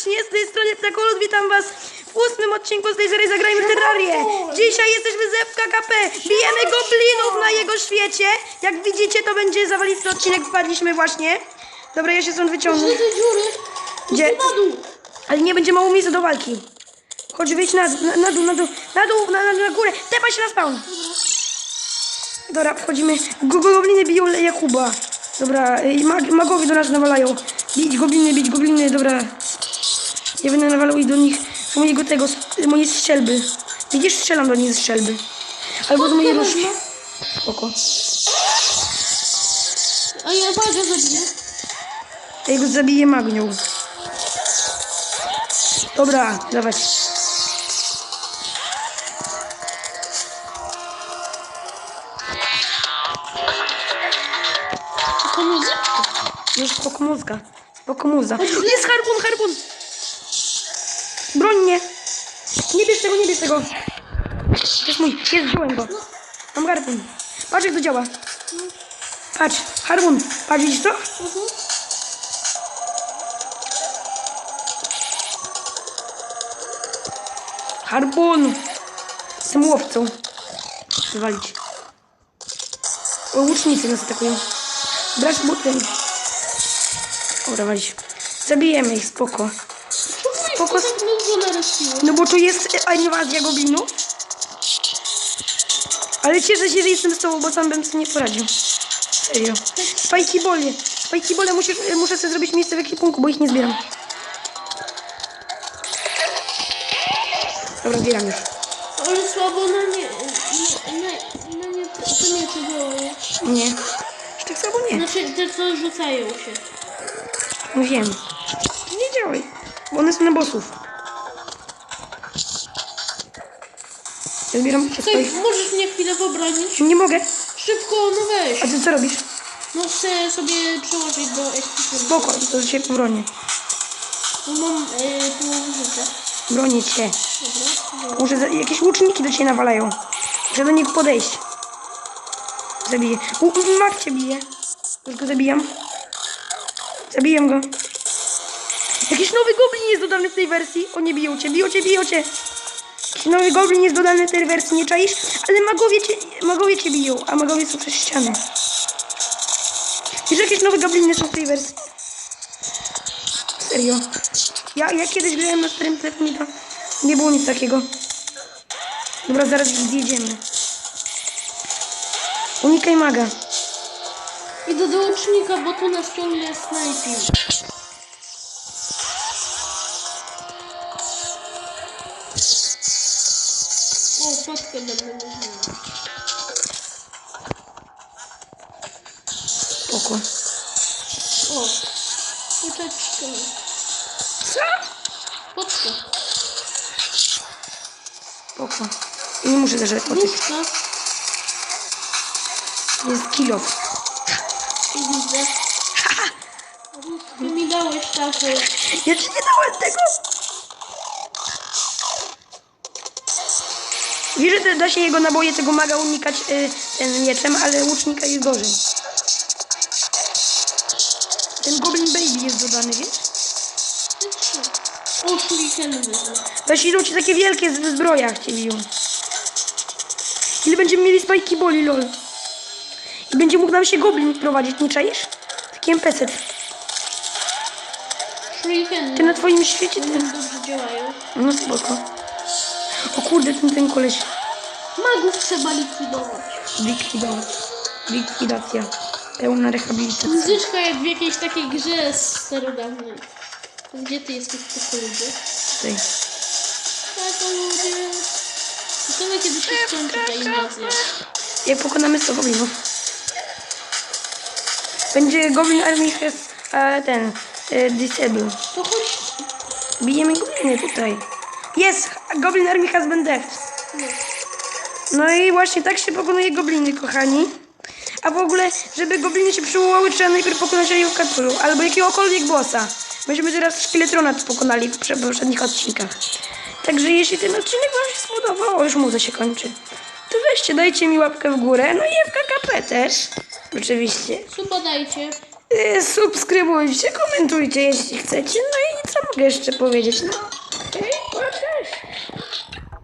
serdecznie, z tej strony Ptakolud, witam was w ósmym odcinku z tej serii Zagrajmy Terrarię. Dzisiaj jesteśmy z FKKP, bijemy goblinów na jego świecie. Jak widzicie, to będzie zawalisty odcinek, wpadliśmy właśnie. Dobra, ja się stąd wyciągnę. Gdzie. Ale nie będzie mało miejsca do walki. Chodź, wyjdź na, na, na dół, na dół, na dół, na, na, na górę, tepaj się na spawn. Dobra, wchodzimy. Go, go, gobliny biją Jakuba. Dobra, i mag, magowie do nas nawalają. Bić gobliny, bić gobliny, dobra. Ja będę nawalał i do nich z mojego tego, z mojej strzelby. Widzisz, strzelam do nich ze strzelby. Albo z mojej różki. Spoko. A ja bardzo zabiję. Ja go zabiję magnią. Dobra, dawać. To muzyczka. Już spoko mózga. Spoko mózga. Jest harpun, harpun! Broń mnie! Nie bierz tego, nie bierz tego! To jest mój, jest, wziąłem go. Mam harpun. Patrz jak to działa. Patrz, harpun. Patrz, widzisz to? Mhm. Harpun! Jestem łowcą. Wywalić. O, łucznicy nas atakują. Brać butem. Dobra, walić. Zabijemy ich, spoko. Narostiło. No bo tu jest inwazja goblinów. Ale cieszę się, że jestem z tobą, bo sam bym sobie nie poradził. Serio. Spajki bole. Spajki bole musisz, muszę sobie zrobić miejsce w ekwipunku, bo ich nie zbieram. Dobra, zbieram już. Ale słabo na nie... Na, na, na nie... To, to nie to działają. Nie. Tak samo nie. Znaczy te co rzucają się. Wiem. Nie działaj. Bo one są na bossów. Ja zbieram Tutaj swoich... możesz mnie chwilę pobronić? Nie mogę. Szybko, no weź. A ty co robisz? No chcę sobie przełożyć do ekwipunku. Spoko, to się pobronię. No mam y, połowę życia. Bronię cię. Dobra. Muszę za... jakieś łuczniki do ciebie nawalają. Muszę do nich podejść. Zabiję. U, mak cię bije. Już go zabijam. Zabijam go. Jakiś nowy goblin jest dodany w tej wersji. O, nie biją cię, biją cię, biją cię. Jakiś nowy goblin jest dodany w tej wersji, nie czaisz? Ale magowie cię, magowie cię biją, a magowie są przez ścianę. Wiesz, jakieś nowe gobliny są w tej wersji? Serio. Ja, ja kiedyś grałem na starym telefonie, to nie było nic takiego. Dobra, zaraz zjedziemy. Unikaj maga. Idę do łucznika, bo tu nas ciągle snajpił. Fotkę będę mówiła. Spoko. O, kurczeczkę. Co? Fotka. Spoko. I nie muszę tych. Różka. Jest kilof. Widzę. Ty mi dałeś takie. Ja ci nie dałem tego. Wiesz, że da się jego naboje tego maga unikać y, ten mieczem, ale łucznika jest gorzej. Ten Goblin Baby jest dodany, wiesz? Weź idą ci takie wielkie z- w zbrojach cię biją. Ile będziemy mieli spajki boli, lol. I będzie mógł nam się goblin prowadzić, nie czaisz? Taki NPC. Ty na twoim świecie, ty... dobrze działają. No spoko. O kurde, ten, ten koleś. Magów trzeba likwidować. Likwidować. Likwidacja. Pełna rehabilitacja. Muzyczka jak w jakiejś takiej grze starodawnej. Gdzie ty jesteś w tylko ludzie? Tutaj. Tak, ludzie. Ciekawe kiedy się skończy ta inwazja. Jak pokonamy 100 goblinów. Będzie Goblin Army has e, ten e, disable. To chodź. Bijemy gobliny tutaj. Jest! Goblin Army has been dead. No. I właśnie tak się pokonuje gobliny, kochani. A w ogóle, żeby gobliny się przywołały, trzeba najpierw pokonać Rayokaturu albo jakiegokolwiek bossa. Myśmy teraz Szkieletrona pokonali w prze- poprzednich odcinkach. Także jeśli ten odcinek Wam się spodobał, o już muza się kończy, to weźcie, dajcie mi łapkę w górę, no i FKKP też. Oczywiście. Suba dajcie. Y, Subskrybujcie, komentujcie jeśli chcecie, no i co mogę jeszcze powiedzieć? No,